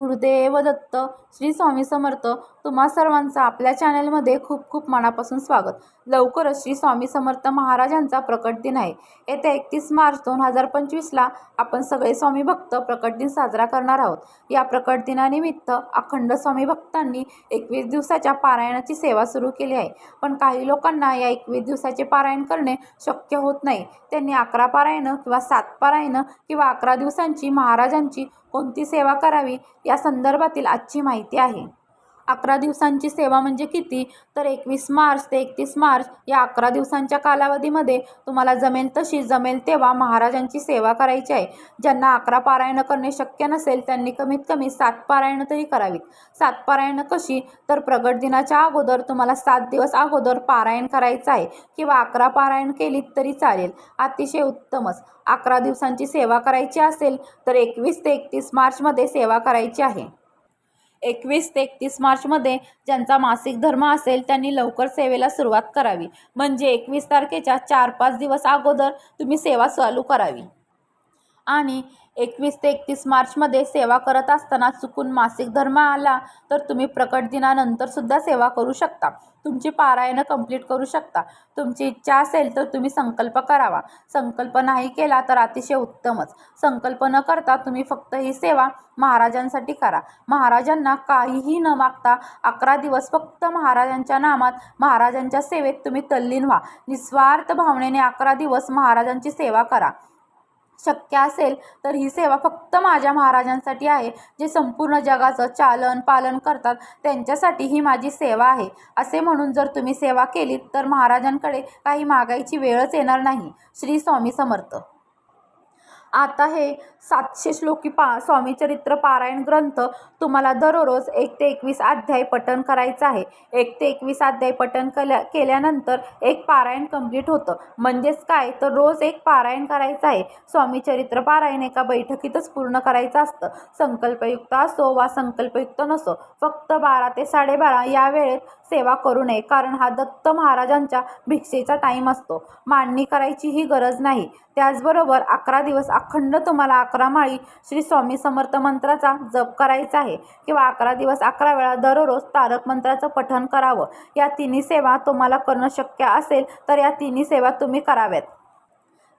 गुरुदेव दत्त श्री स्वामी समर्थ तुम्हा सर्वांचं आपल्या चॅनलमध्ये खूप खूप मनापासून स्वागत. लवकरच श्री स्वामी समर्थ महाराजांचा प्रकट दिन आहे. येत्या एकतीस मार्च दोन हजार पंचवीसला आपण सगळे स्वामी भक्त प्रकट दिन साजरा करणार आहोत. या प्रकट दिनानिमित्त अखंड स्वामी भक्तांनी एकवीस दिवसाच्या पारायणाची सेवा सुरू केली आहे. पण काही लोकांना या एकवीस दिवसाचे पारायण करणे शक्य होत नाही. त्यांनी अकरा पारायणं किंवा सात पारायणं किंवा अकरा दिवसांची महाराजांची कोणती सेवा करावी या संदर्भातील आजची माहिती आहे. अकरा दिवसांची सेवा म्हणजे किती? तर एकवीस मार्च ते एकतीस मार्च या अकरा दिवसांच्या कालावधीमध्ये तुम्हाला जमेल तशी जमेल तेव्हा महाराजांची सेवा करायची आहे. ज्यांना अकरा पारायणं करणे शक्य नसेल त्यांनी कमीत कमी सात पारायणं तरी करावीत. सात पारायणं कशी? तर प्रगट दिनाच्या अगोदर तुम्हाला सात दिवस अगोदर पारायण करायचं आहे किंवा अकरा पारायण केलीत तरी चालेल. अतिशय उत्तमच. अकरा दिवसांची सेवा करायची असेल तर एकवीस ते एकतीस मार्चमध्ये सेवा करायची आहे. एकवीस ते एकतीस मार्चमध्ये ज्यांचा मासिक धर्म असेल त्यांनी लवकर सेवेला सुरुवात करावी. म्हणजे एकवीस तारखेच्या चार पाच दिवस अगोदर तुम्ही सेवा चालू करावी. आणि एकवीस ते एकतीस मार्चमध्ये सेवा करत असताना चुकून मासिक धर्म आला तर तुम्ही प्रकट दिनानंतरसुद्धा सेवा करू शकता. तुमची पारायणं कंप्लीट करू शकता. तुमची इच्छा असेल तर तुम्ही संकल्प करावा. संकल्प नाही केला तर अतिशय उत्तमच. संकल्प न करता तुम्ही फक्त ही सेवा महाराजांसाठी करा. महाराजांना काहीही न मागता अकरा दिवस फक्त महाराजांच्या नामात महाराजांच्या सेवेत तुम्ही तल्लीन व्हा. निस्वार्थ भावनेने अकरा दिवस महाराजांची सेवा करा. शक्य असेल तर ही सेवा फक्त माझ्या महाराजांसाठी आहे जे संपूर्ण जगाचं चालन पालन करतात त्यांच्यासाठी ही माझी सेवा आहे. असे म्हणून जर तुम्ही सेवा केलीत तर महाराजांकडे काही मागायची वेळच येणार नाही. श्री स्वामी समर्थ. आता हे सातशे श्लोकी पा स्वामीचरित्र पारायण ग्रंथ तुम्हाला दररोज एक ते एकवीस अध्याय पठण करायचं आहे. एक ते एकवीस अध्याय पठण केल्या केल्यानंतर एक पारायण कंप्लीट होतं. म्हणजेच काय? तर रोज एक पारायण करायचं आहे. स्वामीचरित्र पारायण एका बैठकीतच पूर्ण करायचं असतं. संकल्पयुक्त असो वा संकल्पयुक्त नसो फक्त बारा ते साडेबारा या वेळेत सेवा करू नये कारण हा दत्त महाराजांच्या भिक्षेचा टाईम असतो. मांडणी करायची ही गरज नाही. त्याचबरोबर अकरा दिवस अखंड तुम्हाला अकरा माळी श्री स्वामी समर्थ मंत्राचा जप करायचा आहे किंवा अकरा दिवस अकरा वेळा दररोज तारक मंत्राचं पठण करावं. या तिन्ही सेवा तुम्हाला करणं शक्य असेल तर या तिन्ही सेवा तुम्ही कराव्यात.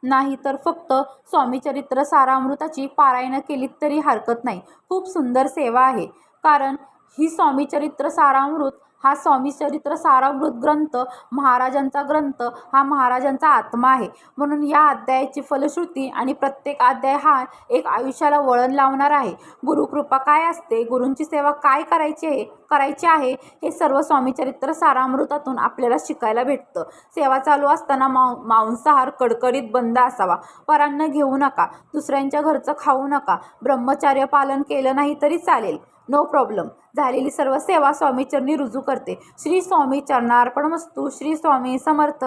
नाही तर फक्त स्वामीचरित्र सारामृताची पारायणं केलीत तरी हरकत नाही. खूप सुंदर सेवा आहे. कारण ही स्वामीचरित्र सारामृत हा स्वामीचरित्र सारामृत ग्रंथ महाराजांचा ग्रंथ हा महाराजांचा आत्मा आहे. म्हणून या अध्यायाची फलश्रुती आणि प्रत्येक अध्याय हा एक आयुष्याला वळण लावणार आहे. गुरुकृपा काय असते? गुरूंची सेवा काय करायची आहे? करायची आहे? हे सर्व स्वामीचरित्र सारामृतातून आपल्याला शिकायला भेटतं. सेवा चालू असताना मां मांसाहार कडकडीत बंद असावा. परान्न घेऊ नका. दुसऱ्यांच्या घरचं खाऊ नका. ब्रह्मचार्य पालन केलं नाही तरी चालेल. नो प्रॉब्लेम झालेली सर्व सेवा स्वामीचरणी रुजू करते. श्री स्वामी चरणार्पणमस्तू. श्री स्वामी समर्थ.